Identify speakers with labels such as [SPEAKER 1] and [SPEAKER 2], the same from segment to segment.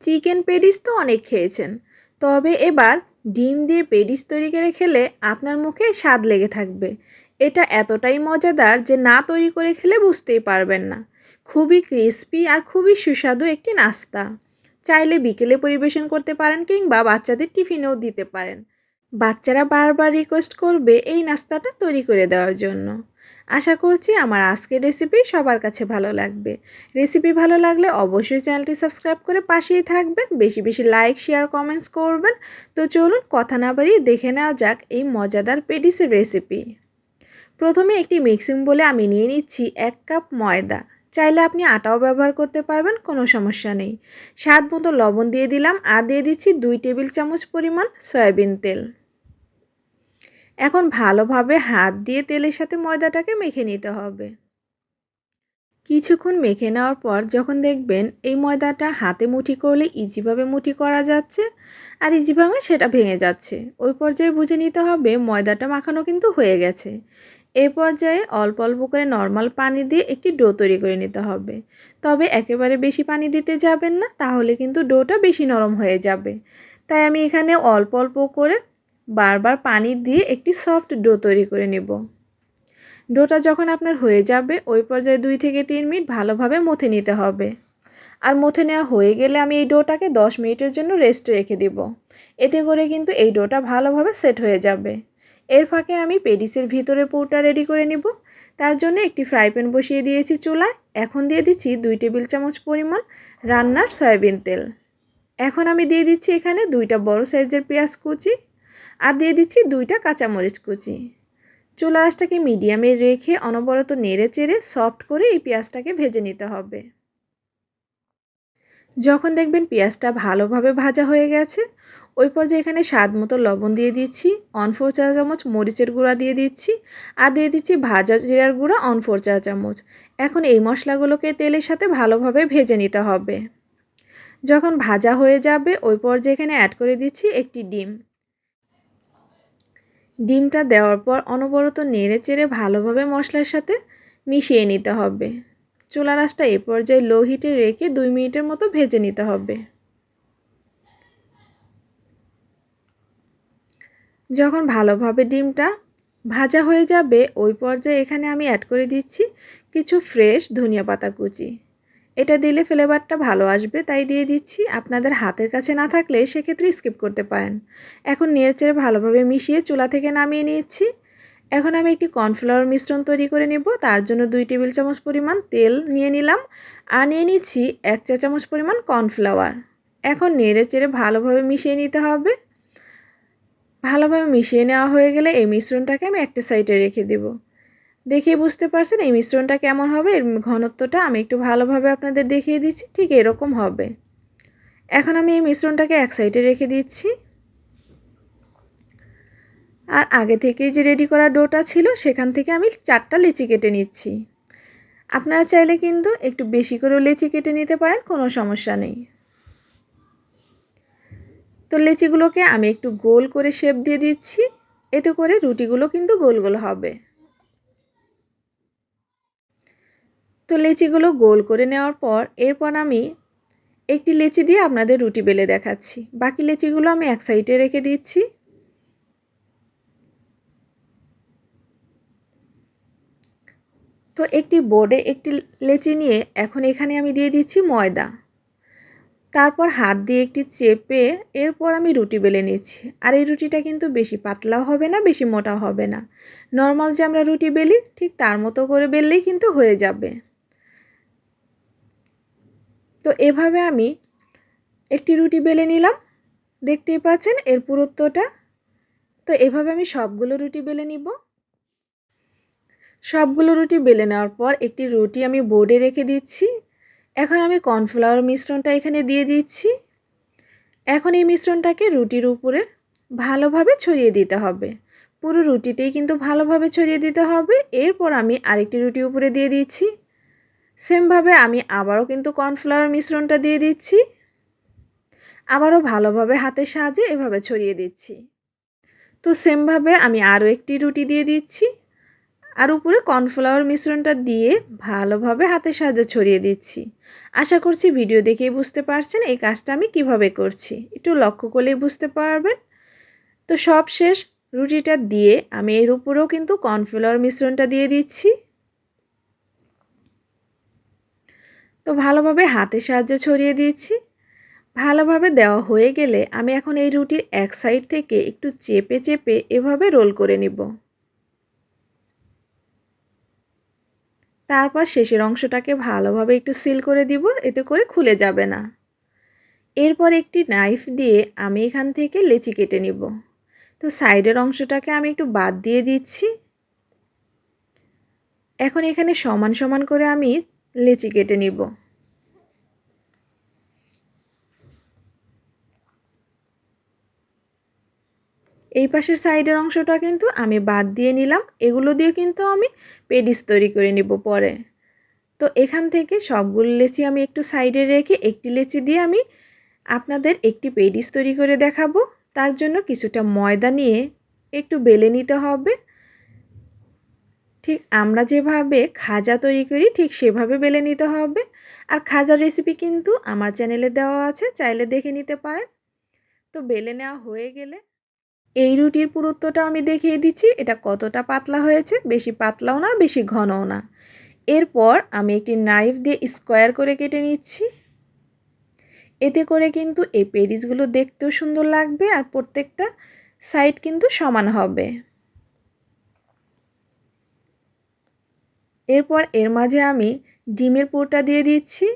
[SPEAKER 1] Chicken pedis তো অনেক খেয়েছেন। তবে এবার ডিম দিয়ে পেডিস তৈরি করে খেলে আপনার মুখে স্বাদ লেগে থাকবে। এটা এতটাই মজাদার যে না তৈরি করে খেলে বুঝতেই পারবেন না। খুবই ক্রিস্পি আর খুবই সুস্বাদু একটি নাস্তা। চাইলে বিকেলে পরিবেশন করতে পারেন কিংবা বাচ্চাদের টিফিনেও দিতে পারেন। বাচ্চারা বারবার রিকোয়েস্ট করবে এই নাস্তাটা তৈরি করে দেওয়ার জন্য। আশা করছি আমার আজকের রেসিপি সবার কাছে ভালো লাগবে। রেসিপি ভালো লাগলে অবশ্যই চ্যানেলটি সাবস্ক্রাইব করে পাশেই থাকবেন, বেশি বেশি লাইক শেয়ার কমেন্টস করবেন। তো চলুন কথা না বাড়িয়ে দেখে নেওয়া যাক এই মজাদার পেডিসের রেসিপি প্রথমে একটি মিক্সিং বলে আমি নিয়ে নিচ্ছি এক কাপ ময়দা। চাইলে আপনি আটাও ব্যবহার করতে পারবেন, কোনো সমস্যা নেই। স্বাদ মতো লবণ দিয়ে দিলাম, আর দিয়ে দিচ্ছি দুই টেবিল চামচ পরিমাণ সয়াবিন তেল। এখন ভালোভাবে হাত দিয়ে তেলের সাথে ময়দাটাকে মেখে নিতে হবে। কিছুক্ষণ মেখে নেওয়ার পর যখন দেখবেন এই ময়দাটা হাতে মুঠি করলে ইজিভাবে মুঠি করা যাচ্ছে আর ইজিভাবে সেটা ভেঙে যাচ্ছে। ওই পর্যায়ে বুঝে নিতে হবে ময়দাটা মাখানো কিন্তু হয়ে গেছে। এ পর্যায়ে অল্প অল্প করে নর্মাল পানি দিয়ে একটি ডো তৈরি করে নিতে হবে। তবে একেবারে বেশি পানি দিতে যাবেন না, তাহলে কিন্তু ডোটা বেশি নরম হয়ে যাবে। তাই আমি এখানে অল্প অল্প করে বারবার পানি দিয়ে একটি সফট ডো তৈরি করে নেব। ডোটা যখন আপনার হয়ে যাবে, ওই পর্যায়ে দুই থেকে তিন মিনিট ভালোভাবে মথে নিতে হবে। আর মথে নেওয়া হয়ে গেলে আমি এই ডোটাকে দশ মিনিটের জন্য রেস্টে রেখে দিব। এতে করে কিন্তু এই ডোটা ভালোভাবে সেট হয়ে যাবে। এর ফাঁকে আমি পেডিসের ভিতরে পুরটা রেডি করে নিব। তার জন্য একটি ফ্রাই প্যান বসিয়ে দিয়েছি চুলায়। এখন দিয়ে দিচ্ছি দুই টেবিল চামচ পরিমাণ রান্নার সয়াবিন তেল। এখন আমি দিয়ে দিচ্ছি এখানে দুইটা বড় সাইজের পেঁয়াজ কুচি আর দিয়ে দিচ্ছি দুইটা কাঁচামরিচ কুচি। চুলা আঁচটাকে মিডিয়ামে রেখে অনবরত নেড়ে চেড়ে সফট করে এই পেঁয়াজটাকে ভেজে নিতে হবে। যখন দেখবেন পেঁয়াজটা ভালোভাবে ভাজা হয়ে গেছে, ওই পর্যায়ে এখানে স্বাদ মতো লবণ দিয়ে দিচ্ছি অন ফোর চা চামচ মরিচের গুঁড়া দিয়ে দিচ্ছি, আর দিয়ে দিচ্ছি ভাজা জিরার গুঁড়া অন ফোর চা চামচ। এখন এই মশলাগুলোকে তেলের সাথে ভালোভাবে ভেজে নিতে হবে। যখন ভাজা হয়ে যাবে, ওই পর্যায়ে এখানে অ্যাড করে দিচ্ছি একটি ডিম। ডিমটা দেওয়ার পর অনবরত নেড়ে চেড়ে ভালোভাবে মশলার সাথে মিশিয়ে নিতে হবে। চুলা রাসটা এ পর্যায়ে লো হিটে রেখে দুই মিনিটের মতো ভেজে নিতে হবে। যখন ভালোভাবে ডিমটা ভাজা হয়ে যাবে, ওই পর্যায়ে এখানে আমি অ্যাড করে দিচ্ছি কিছু ফ্রেশ ধনিয়া পাতা কুচি। এটা দিলে ফ্লেভারটা ভালো আসবে, তাই দিয়ে দিচ্ছি। আপনাদের হাতের কাছে না থাকলে সেক্ষেত্রে স্কিপ করতে পারেন। এখন নেড়েচেড়ে ভালোভাবে মিশিয়ে চুলা থেকে নামিয়ে নিচ্ছি। এখন আমি একটি কর্নফ্লাওয়ার মিশ্রণ তৈরি করে নেব। তার জন্য দুই টেবিল চামচ পরিমাণ তেল নিয়ে নিলাম আর নিয়ে নিচ্ছি এক চা চামচ পরিমাণ কর্নফ্লাওয়ার এখন নেড়ে চেড়ে ভালোভাবে মিশিয়ে নিতে হবে। ভালোভাবে মিশিয়ে নেওয়া হয়ে গেলে এই মিশ্রণটাকে আমি একটা সাইডে রেখে দেব। দেখে বুঝতে পারছেন এই মিশ্রণটা কেমন হবে, এর ঘনত্বটা আমি একটু ভালোভাবে আপনাদের দেখিয়ে দিচ্ছি, ঠিক এরকম হবে। এখন আমি এই মিশ্রণটাকে এক সাইডে রেখে দিচ্ছি। আর আগে থেকেই যে রেডি করা ডোটা ছিল, সেখান থেকে আমি চারটা লিচি কেটে নিচ্ছি। আপনারা চাইলে কিন্তু একটু বেশি করেও লিচি কেটে নিতে পারেন, কোনো সমস্যা নেই। তো লিচিগুলোকে আমি একটু গোল করে শেপ দিয়ে দিচ্ছি, এতে করে রুটিগুলো কিন্তু গোল গোল হবে। তো লেচিগুলো গোল করে নেওয়ার পর এরপর আমি একটি লেচি দিয়ে আপনাদের রুটি বেলে দেখাচ্ছি। বাকি লেচিগুলো আমি এক সাইডে রেখে দিচ্ছি। তো একটি বোর্ডে একটি লেচি নিয়ে এখন এখানে আমি দিয়ে দিচ্ছি ময়দা। তারপর হাত দিয়ে একটি চেপে এরপর আমি রুটি বেলে নিচ্ছি। আর এই রুটিটা কিন্তু বেশি পাতলাও হবে না, বেশি মোটাও হবে না। নর্মাল যে আমরা রুটি বেলি, ঠিক তার মতো করে বেললেই কিন্তু হয়ে যাবে। তো এভাবে আমি একটি রুটি বেলে নিলাম। দেখতেই পাচ্ছেন এর পুরুত্বটা। তো এভাবে আমি সবগুলো রুটি বেলে নিব। সবগুলো রুটি বেলে নেওয়ার পর একটি রুটি আমি বোর্ডে রেখে দিচ্ছি। এখন আমি কর্নফ্লাওয়ার মিশ্রণটা এখানে দিয়ে দিচ্ছি। এখন এই মিশ্রণটাকে রুটির উপরে ভালোভাবে ছড়িয়ে দিতে হবে। পুরো রুটিতেই কিন্তু ভালোভাবে ছড়িয়ে দিতে হবে। এরপর আমি আরেকটি রুটি উপরে দিয়ে দিচ্ছি। সেমভাবে আমি আবারও কিন্তু কর্নফ্লাওয়ার মিশ্রণটা দিয়ে দিচ্ছি। আবারও ভালোভাবে হাতের সাহায্যে এভাবে ছড়িয়ে দিচ্ছি। তো সেমভাবে আমি আরও একটি রুটি দিয়ে দিচ্ছি। আর উপরে কর্নফ্লাওয়ার মিশ্রণটা দিয়ে ভালোভাবে হাতের সাহায্যে ছড়িয়ে দিচ্ছি। আশা করছি ভিডিও দেখেই বুঝতে পারছেন এই কাজটা আমি কীভাবে করছি। একটু লক্ষ্য করলেই বুঝতে পারবেন। তো সব শেষ, রুটিটা দিয়ে আমি এর উপরেও কিন্তু কর্নফ্লাওয়ার মিশ্রণটা দিয়ে দিচ্ছি। তো ভালোভাবে হাতের সাহায্যে ছড়িয়ে দিচ্ছি ভালোভাবে দেওয়া হয়ে গেলে আমি এখন এই রুটির এক সাইড থেকে একটু চেপে চেপে এভাবে রোল করে নিব। তারপর শেষের অংশটাকে ভালোভাবে একটু সিল করে দিব, এতে করে খুলে যাবে না। এরপর একটি নাইফ দিয়ে আমি এখান থেকে লেচি কেটে নিব। তো সাইডের অংশটাকে আমি একটু বাদ দিয়ে দিচ্ছি। এখন এখানে সমান সমান করে আমি লেচি কেটে নিব। এই পাশের সাইডের অংশটা কিন্তু আমি বাদ দিয়ে নিলাম। এগুলো দিয়ে কিন্তু আমি পেডিস তৈরি করে নিব পরে। তো এখান থেকে সবগুলো লেচি আমি একটু সাইডে রেখে একটি লেচি দিয়ে আমি আপনাদের একটি পেডিস তৈরি করে দেখাবো। তার জন্য কিছুটা ময়দা নিয়ে একটু বেলে নিতে হবে। ঠিক আমরা যেভাবে খাজা তৈরি করি ঠিক সেভাবে বেলে নিতে হবে। আর খাজার রেসিপি কিন্তু আমার চ্যানেলে দেওয়া আছে, চাইলে দেখে নিতে পারেন। তো বেলে নেওয়া হয়ে গেলে এই রুটির পুরুত্বটা আমি দেখিয়ে দিচ্ছি, এটা কতটা পাতলা হয়েছে, বেশি পাতলাও না, বেশি ঘনও না। এরপর আমি একটি নাইফ দিয়ে স্কোয়ার করে কেটে নিচ্ছি। এতে করে কিন্তু এই পেরিসগুলো দেখতেও সুন্দর লাগবে আর প্রত্যেকটা সাইড কিন্তু সমান হবে। এরপর এর মাঝে আমি ডিমের পুরটা দিয়ে দিচ্ছি।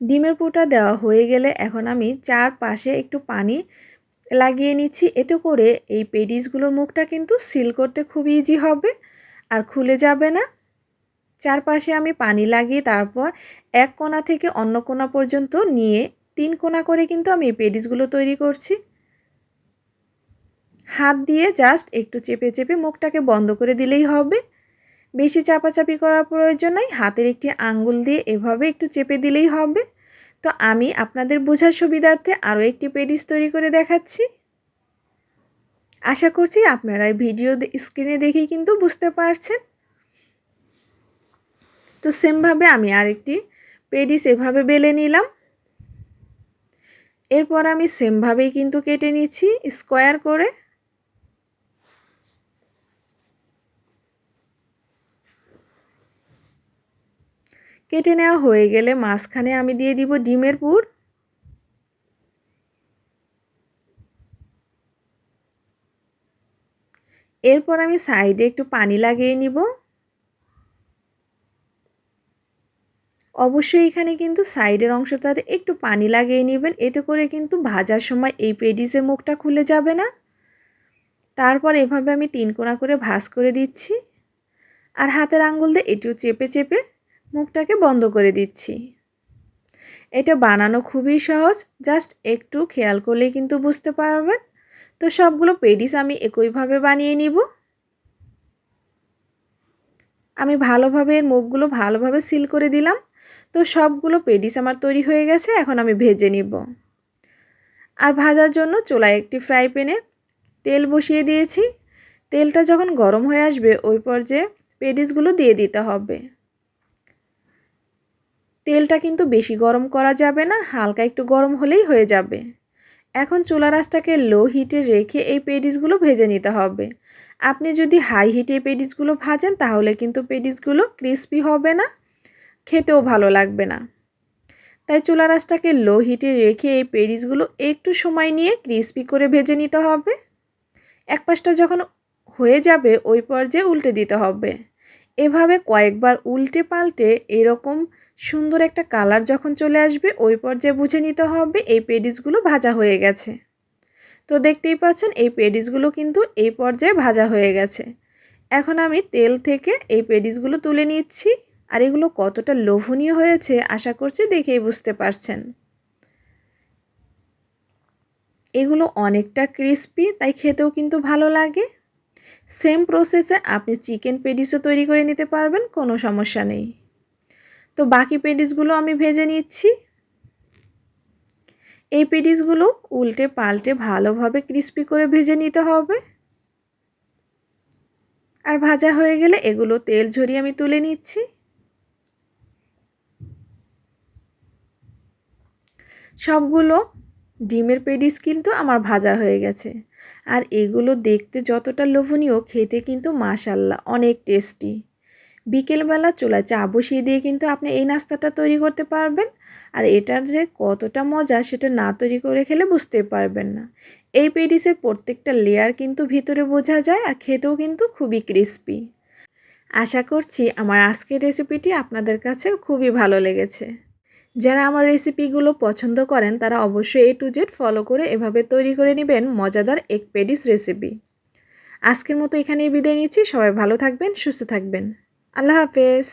[SPEAKER 1] ডিমের পুরটা দেওয়া হয়ে গেলে এখন আমি চার পাশে একটু পানি লাগিয়ে নিচ্ছি। এতে করে এই পেডিসগুলোর মুখটা কিন্তু সিল করতে খুব ইজি হবে আর খুলে যাবে না। চারপাশে আমি পানি লাগিয়ে তারপর এক কোনা থেকে অন্য কোনা পর্যন্ত নিয়ে তিন কোনা করে কিন্তু আমি এই পেডিসগুলো তৈরি করছি। হাত দিয়ে জাস্ট একটু চেপে চেপে মুখটাকে বন্ধ করে দিলেই হবে। বেশি চাপাচাপি করার প্রয়োজন নাই। হাতের একটি আঙ্গুল দিয়ে এভাবে একটু চেপে দিলেই হবে। তো আমি আপনাদের বোঝার সুবিধার্থে আরও একটি পেডিস তৈরি করে দেখাচ্ছি। আশা করছি আপনারা এই ভিডিও স্ক্রিনে দেখেই কিন্তু বুঝতে পারছেন। তো সেমভাবে আমি আরেকটি পেডিস এভাবে বেলে নিলাম। এরপর আমি সেমভাবেই কিন্তু কেটে নিচ্ছি স্কোয়ার করে। কেটে নেওয়া হয়ে গেলে মাঝখানে আমি দিয়ে দিব ডিমের পুর। এরপর আমি সাইডে একটু পানি লাগিয়ে নিব। অবশ্যই এখানে কিন্তু সাইডের অংশটাতে একটু পানি লাগিয়ে নেবেন, এতে করে কিন্তু ভাজার সময় এই পেডিসের মুখটা খুলে যাবে না। তারপর এভাবে আমি তিন কোনা করে ভাজ করে দিচ্ছি। আর হাতের আঙ্গুল দিয়ে এটিও চেপে চেপে মুখটাকে বন্ধ করে দিচ্ছি। এটা বানানো খুবই সহজ, জাস্ট একটু খেয়াল করলেই কিন্তু বুঝতে পারবেন। তো সবগুলো পেডিস আমি একইভাবে বানিয়ে নিব। আমি ভালোভাবে এর মুখগুলো ভালোভাবে সিল করে দিলাম। তো সবগুলো পেডিস আমার তৈরি হয়ে গেছে, এখন আমি ভেজে নিব। আর ভাজার জন্য চোলায় একটি ফ্রাই প্যানে তেল বসিয়ে দিয়েছি। তেলটা যখন গরম হয়ে আসবে, ওই পর্যায়ে পেডিসগুলো দিয়ে দিতে হবে। তেলটা কিন্তু বেশি গরম করা যাবে না, হালকা একটু গরম হলেই হয়ে যাবে। এখন চুলা রাসটাকে লো হিটে রেখে এই পেডিসগুলো ভেজে নিতে হবে। আপনি যদি হাই হিটে পেডিসগুলো ভাজেন, তাহলে কিন্তু পেডিসগুলো ক্রিস্পি হবে না, খেতেও ভালো লাগবে না। তাই চুলা রাসটাকে লো হিটে রেখে এই পেডিসগুলো একটু সময় নিয়ে ক্রিস্পি করে ভেজে নিতে হবে। এক পাশটা যখন হয়ে যাবে, ওই পর্যায়ে উল্টে দিতে হবে। এভাবে কয়েকবার উল্টে পাল্টে এরকম সুন্দর একটা কালার যখন চলে আসবে, ওই পর্যায়ে বুঝে নিতে হবে এই পেডিসগুলো ভাজা হয়ে গেছে। তো দেখতেই পাচ্ছেন, এই পেডিসগুলো কিন্তু এই পর্যায়ে ভাজা হয়ে গেছে। এখন আমি তেল থেকে এই পেডিসগুলো তুলে নিচ্ছি, আর এগুলো কতটা লোভনীয় হয়েছে আশা করছি দেখেই বুঝতে পারছেন। এগুলো অনেকটা ক্রিস্পি, তাই খেতেও কিন্তু ভালো লাগে। সেম প্রসেসে আপনি চিকেন পেডিসও তৈরি করে নিতে পারবেন, কোনো সমস্যা নেই। তো বাকি পেডিসগুলো আমি ভেজে নিচ্ছি। এই পেডিসগুলো উল্টে পাল্টে ভালোভাবে ক্রিস্পি করে ভেজে নিতে হবে। আর ভাজা হয়ে গেলে এগুলো তেল ঝরিয়ে আমি তুলে নিচ্ছি। সবগুলো ডিমের পেডিস কিন্তু আমার ভাজা হয়ে গেছে। আর এগুলো দেখতে যতটা লোভনীয়, খেতে কিন্তু মাশাল্লাহ, অনেক টেস্টি। বিকেলবেলা চুলা চা বসিয়ে দিয়ে কিন্তু আপনি এই নাস্তাটা তৈরি করতে পারবেন। আর এটার যে কতটা মজা, সেটা না তৈরি করে খেলে বুঝতে পারবেন না। এই পেডিসের প্রত্যেকটা লেয়ার কিন্তু ভিতরে বোঝা যায় আর খেতেও কিন্তু খুবই ক্রিস্পি আশা করছি আমার আজকের রেসিপিটি আপনাদের কাছে খুবই ভালো লেগেছে। যারা আমার রেসিপিগুলো পছন্দ করেন, তারা অবশ্যই এ টু জেড ফলো করে এভাবে তৈরি করে নেবেন মজাদার এক পেডিস রেসিপি আজকের মতো এখানেই বিদায় নিচ্ছি। সবাই ভালো থাকবেন, সুস্থ থাকবেন। আল্লাহ হাফেজ।